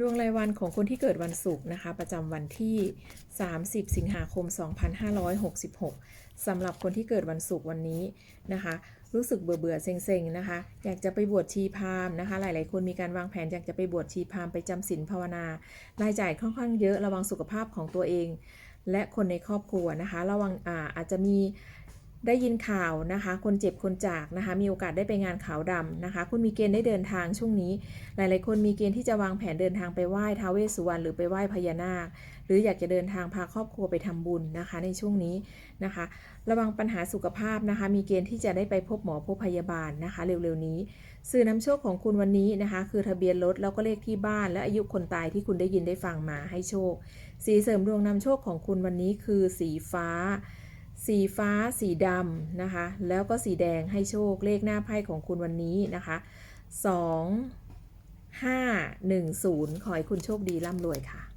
ดวงรายวันของคนที่เกิดวันศุกร์นะคะ ประจำวันที่ 30 สิงหาคม 2566สำหรับคนที่เกิดวันศุกร์วันนี้นะคะ รู้สึกเบื่อเบื่อๆเซ็งๆนะคะ อยากจะไปบวชชีพามนะคะ หลายๆ คนมีการวางแผนอยากจะไปบวชชีพามไปจำศีลภาวนารายจ่ายค่อนข้างเยอะระวังสุขภาพของตัวเอง และคนในครอบครัวนะคะ ระวังอาอาจจะมี ได้ยินข่าวนะคะ คนเจ็บคนจากนะคะ มีโอกาสได้ไปงานขาวดำนะคะ คุณมีเกณฑ์ได้เดินทางช่วงนี้ หลายๆ คนมีเกณฑ์ที่จะวางแผนเดินทางไปไหว้ท้าวเวสสุวรรณหรือไปไหว้พญานาค หรืออยากจะเดินทางพาครอบครัวไปทำบุญนะคะ ในช่วงนี้นะคะ ระวังปัญหาสุขภาพนะคะ มีเกณฑ์ที่จะได้ไปพบหมอพบพยาบาลนะคะ เร็วๆนี้ สื่อนำโชคของคุณวันนี้นะคะ คือทะเบียนรถแล้วก็เลขที่บ้าน และอายุคนตายที่คุณได้ยินได้ฟังมาให้โชค สีเสริมดวงนำโชคของคุณวันนี้คือสีฟ้า สีฟ้า สีดำนะคะ แล้วก็สีแดงให้โชคเลขหน้าไพ่ของคุณวันนี้นะคะ 2 5 1 0 ขอให้คุณโชคดีร่ำรวยค่ะ